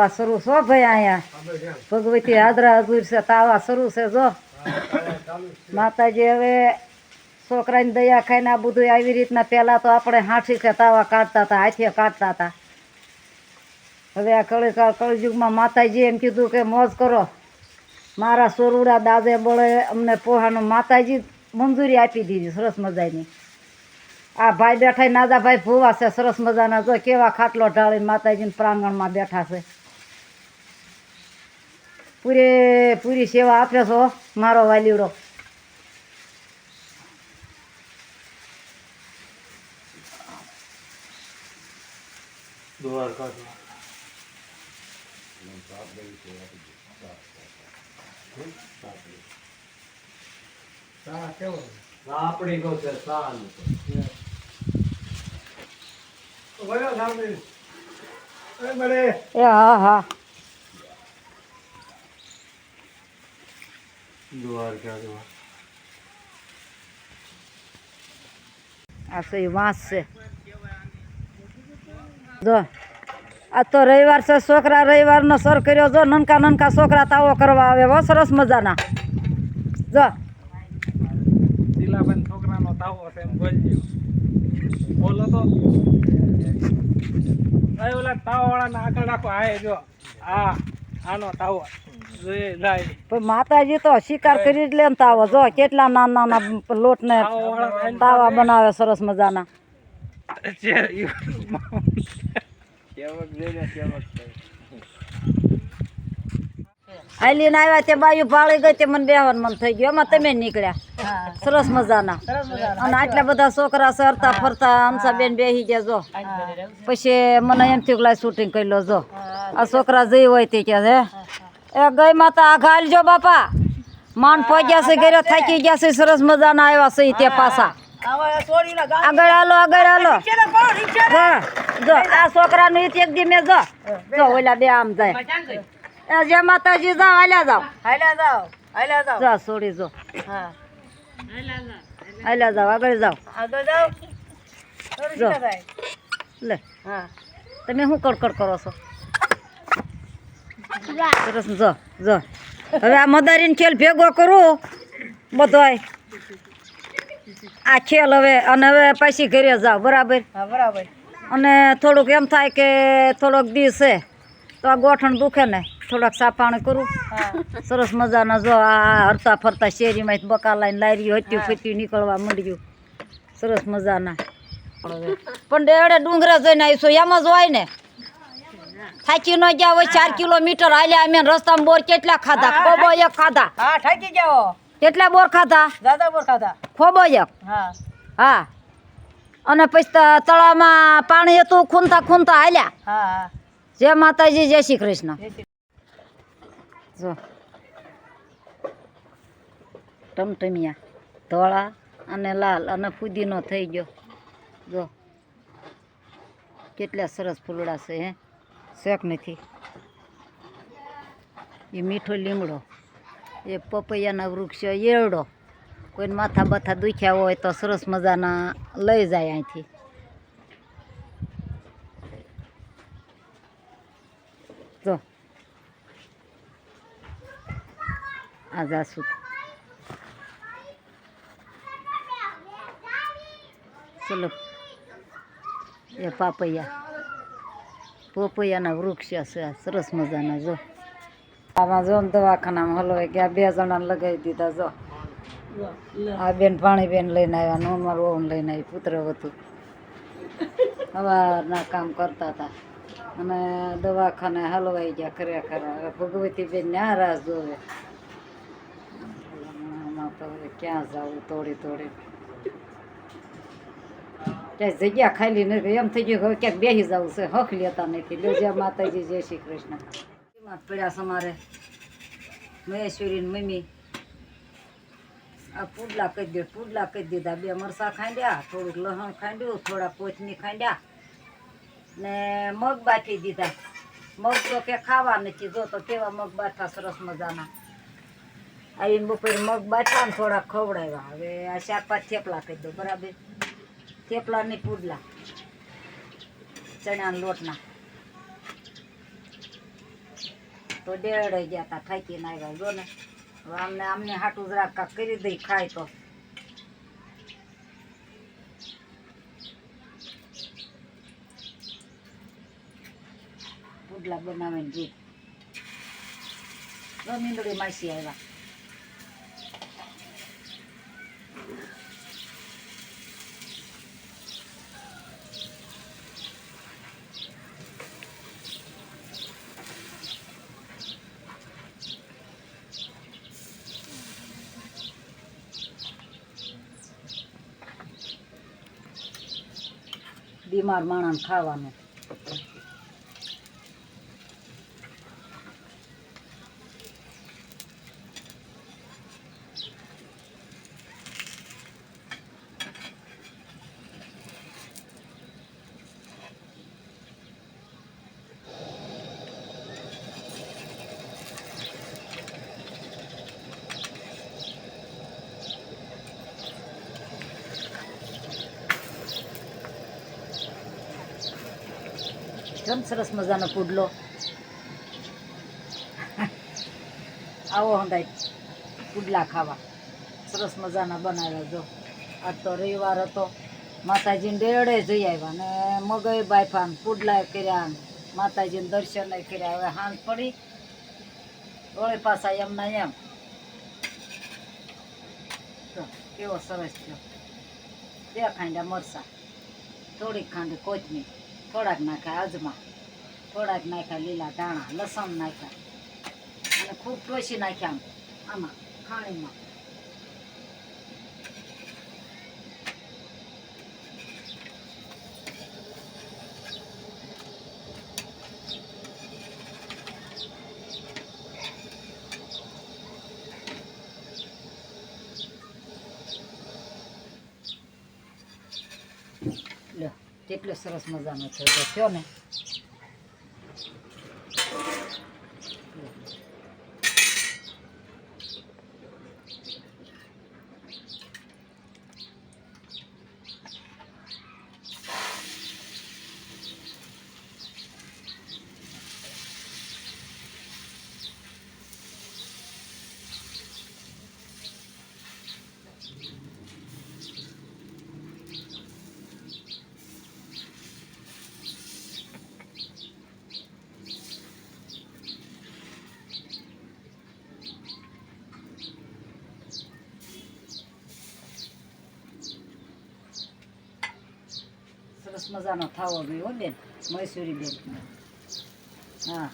તાવા શરૂ છો ભાઈ અહીંયા? ભગવતી આદરા હજુર છે તાવા શરૂ છે જો. માતાજી હવે છોકરાની દયા ખાઈને આ બધું આવી રીતના પહેલાં તો આપણે હાંઠી છે તાવા કાઢતા હતા હાથે કાઢતા હતા. હવે આ કળી કળયુગમાં માતાજી એમ કીધું કે મોજ કરો. મારા સોરુડા દાદે બળે અમને પોહાનું માતાજી મંજૂરી આપી દીધી સરસ મજાની. આ ભાઈ બેઠા નાદા ભાઈ ભૂવા છે સરસ મજાના. જો કેવા ખાટલો ઢાળીને માતાજીના પ્રાંગણમાં બેઠા છે. પૂરે પૂરી સેવા આપે છો મારો વાલીડો આપણી નો છે સાલ એ હા હા. દ્વારકા આ તો વાંસ છે. જો આ તો રવિવાર છે છોકરા રવિવારનો સર કર્યો. જો નનકા નનકા છોકરા તાવો કરવા આવે. હો સરસ મજાના. જો. શીલાબેન છોકરાનો તાવો છે એમ બોલજો બોલો તો. ઓલા તાવા વાળાને આગળ રાખો આ જો. આ આનો તાવો. પણ માતાજી તો શિકાર કરી જ લે ને તાવો જો કેટલા નાના નાના લોટ ને તાવા બનાવે સરસ મજાના. આઈલીને આવ્યા તે બાયું ભાળી ગઈ તે મને બેહવાનું મન થઈ ગયું. એમાં તમે નીકળ્યા. સરસ મજાના. અને આટલા બધા છોકરા સરતા ફરતા ફરતા હંસાબેન બેસી ગયા જો. પછી મને એમ થયું કે શૂટિંગ કરી લો જો. આ છોકરા જઈ હોય તે કે હે એ ગઈ માતા આ ઘાલજો બાપા. માન પહોંચ્યા છે ઘરે થાકી ગયા છે સરસ મજાના આવ્યા છે તે પાછા. આગળ હાલો આગળ હાલો. જો, જો. આ છોકરાનું ઈ એક દી મેં જો. જો ઓલા બે આમ જાય. એ જય માતાજી જાઓ હાલ્યા જાઓ. હાલ્યા જાઓ હાલ્યા જાઓ. જા છોડી જો. હા. હાલ્યા જાઓ આગળ જાઓ. આગળ જાઓ. જો. લે. હા. તમે શું કડકડ કરો છો? સરસ જો જો. હવે આ મદારીનો ખેલ ભેગો કરું બધોય. આ ખેલ હવે અને હવે પાછી ઘરે જાઓ બરાબર? બરાબર. અને થોડુંક એમ થાય કે થોડોક દી છે તો આ ગોઠણ દુખે ને થોડાક સાફાણ કરું. સરસ મજાના જો આ હરતા ફરતા શેરીમાં બકા લાઈને લારી હત્યું ફત્યું નીકળવા માંડ્યું. સરસ મજાના. પણ એડે ડુંગરા જઈને આવીશું એમ જ હોય ને. થાકી ન ગયા હોય ચાર કિલોમીટર હાલ્યા અમે રસ્તામાં બોર કેટલા ખાધા? ખોબો એક ખાધા. હા થાકી જાઓ. કેટલા બોર ખાધા? દાદા બોર ખાધા. ખોબો એક? હા. હા. અને પછી તળાવમાં પાણી હતું ખૂનતા ખૂનતા હાલ્યા. હા. હા જય માતાજી જય શ્રી કૃષ્ણ. જો. ટમટમિયા ધોળા અને લાલ અને ફુદીનો થઈ ગયો. જો. કેટલા સરસ ફૂલડા છે હે. શેક નથી. એ મીઠો લીમડો, એ પપૈયાના વૃક્ષ એરડો કોઈને માથા બાથા દુખ્યા હોય તો સરસ મજાના લઈ જાય અહીંથી. જો. આ જાસૂદ ચલો. એ પાપૈયા. પોપૈયાના વૃક્ષ છે સરસ મજાના જો. આમાં જો દવાખાનામાં હલવાઈ ગયા, બે જણાને લગાવી દીધા જો. આ બેન પાણી બેન લઈને આવ્યા, નો અમારું ઓન લઈને આવી, પુત્ર હતું સવારના કામ કરતા હતા અને દવાખાને હલવાઈ ગયા કર્યા હવે ભગવતી બેન ને આ રાસ જોવે. ક્યાં જવું, તોડી તોડી. ક્યાંય જગ્યા ખાલી નથી એમ થઈ ગયું ક્યાંક બેસી જવું છે હક લેતા નથી લો માતાજી જય શ્રી કૃષ્ણ પડ્યા સમારે મહેશ્વરી મમ્મી આ પુડલા કહી દે પુડલા કહી દીધા બે મરસા ખાંડ્યા થોડુંક લસણ ખાંડ્યું થોડા કોથમી ખાંડ્યા ને મગ બાફી દીધા મગ તો કે ખાવા નથી જો તો કેવા મગ બાફા સરસ મજાના આવીને બપોરે મગ બાફ્યા ને થોડા ખવડાવ્યા હવે આ ચાર પાંચ થેપલા કહી દો બરાબર થેપલા પૂડલા. ચણાના લોટના. તો ડેડાઈ ગયા તા થાકીને આવ્યા, જો ને. આમને આમને હાટું જરાક કાંક કરી દઈ, ખાય તો. પુડલા બનાવીને જીત મીંદડી માસી આવ્યા. બીમાર માણસ ખાવાનું. કેમ સરસ મજાનો પુડલો. આવો હંધાય પુડલા ખાવા. સરસ મજાના બનાવ્યા જો. આ તો રવિવાર હતો. માતાજીને ડેડે જઈ આવ્યા ને મગય બાયફાન પુડલાય કર્યા માતાજીને દર્શન કર્યા. હવે હાંજ પડી. ઓળે પાછા એમના એમ. કેવો સરસ થયો. બે ખાંડા મરસા થોડીક ખાંડી કોથમીર. થોડાક નાખ્યા અજમા થોડાક નાખ્યા લીલા ધાણા, લસણ નાખ્યા અને ખૂબ ટોસી નાખ્યા આમ, આમાં, ખાણીમાં. લ્યો કેટલો સરસ મજાનો છે. તો થયો ને? મજાનો થાવો જોઈએ હો બેન મૈસૂરી બેન હા.